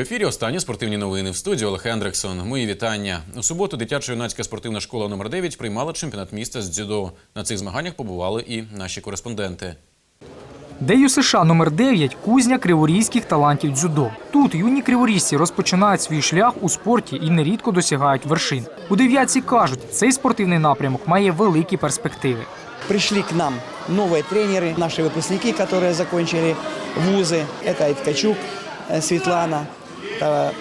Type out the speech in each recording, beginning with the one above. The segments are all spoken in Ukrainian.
ефірі останні спортивні новини в студії Олег Ендрексон. Мої вітання. У суботу дитячо-юнацька спортивна школа номер 9 приймала чемпіонат міста з дзюдо. На цих змаганнях побували і наші кореспонденти. Дею США номер 9 кузня криворізьких талантів дзюдо. Тут юні криворізці розпочинають свій шлях у спорті і нерідко досягають вершин. У дев'ятці кажуть, цей спортивний напрямок має великі перспективи. Пришли к нам новые тренеры, наши выпускники, которые закончили вузы. Это и Ткачук э, Светлана, это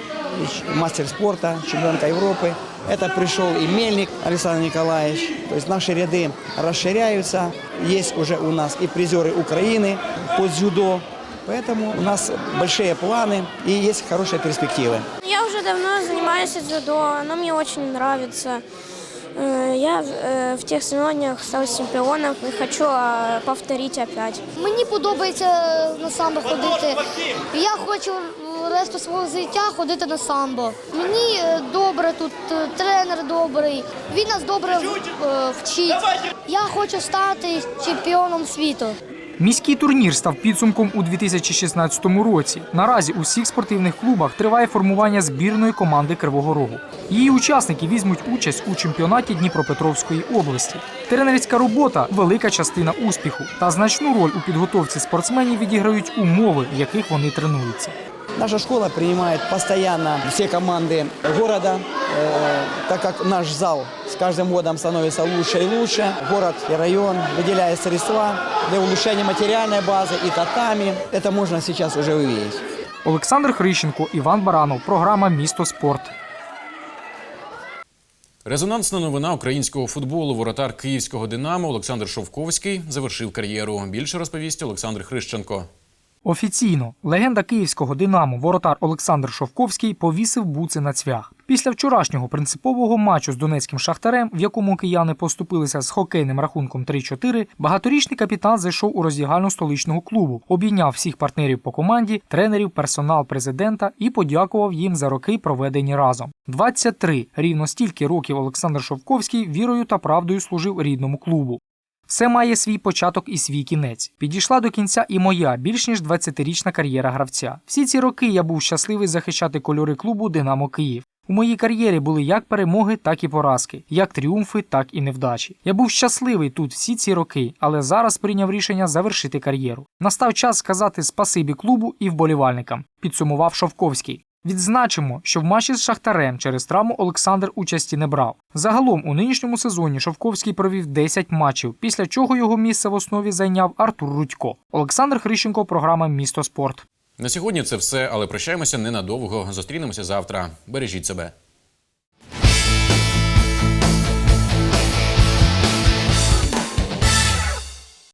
ч- мастер спорта, чемпионка Европы. Это пришел и Мельник Александр Николаевич. То есть наши ряды расширяются. Есть уже у нас и призеры Украины по дзюдо. Поэтому у нас большие планы и есть хорошие перспективы. Я уже давно занимаюсь дзюдо, оно мне очень нравится. Э, Я э, в тех соревнованиях стал чемпионом и хочу а, повторить опять. Мені подобається на самбо ходити. Я хочу решту свого життя ходити на самбо. Мені е, добре тут, е, тренер добрий, він нас добре е, вчить. Я хочу стати чемпіоном світу. Міський турнір став підсумком у 2016 році. Наразі у всіх спортивних клубах триває формування збірної команди Кривого Рогу. Її учасники візьмуть участь у чемпіонаті Дніпропетровської області. Тренерська робота велика частина успіху, та значну роль у підготовці спортсменів відіграють умови, в яких вони тренуються. Наша школа принимает постоянно все команды города, э, так как наш зал с каждым годом становится лучше и лучше. Город и район выделяет средства для улучшения материальной базы и татами. Это можно сейчас уже увидеть. Олександр Хрищенко, Іван Баранов. Програма Місто спорт. Резонансна новина українського футболу. Воротар київського Динамо Олександр Шовковський завершив кар'єру. Більше розповість Олександр Хрищенко. Офіційно легенда київського динамо воротар Олександр Шовковський повісив буци на цвях. Після вчорашнього принципового матчу з донецьким шахтарем, в якому кияни поступилися з хокейним рахунком 3-4, багаторічний капітан зайшов у роздягальну столичного клубу, обійняв всіх партнерів по команді, тренерів, персонал президента і подякував їм за роки, проведені разом. 23. рівно стільки років Олександр Шовковський вірою та правдою служив рідному клубу. Все має свій початок і свій кінець. Підійшла до кінця і моя більш ніж 20-річна кар'єра гравця. Всі ці роки я був щасливий захищати кольори клубу Динамо Київ. У моїй кар'єрі були як перемоги, так і поразки, як тріумфи, так і невдачі. Я був щасливий тут всі ці роки, але зараз прийняв рішення завершити кар'єру. Настав час сказати спасибі клубу і вболівальникам, підсумував Шовковський. Відзначимо, що в матчі з Шахтарем через травму Олександр участі не брав. Загалом у нинішньому сезоні Шовковський провів 10 матчів, після чого його місце в основі зайняв Артур Рудько. Олександр Хрищенко, програма Місто спорт. На сьогодні це все, але прощаємося ненадовго. Зустрінемося завтра. Бережіть себе.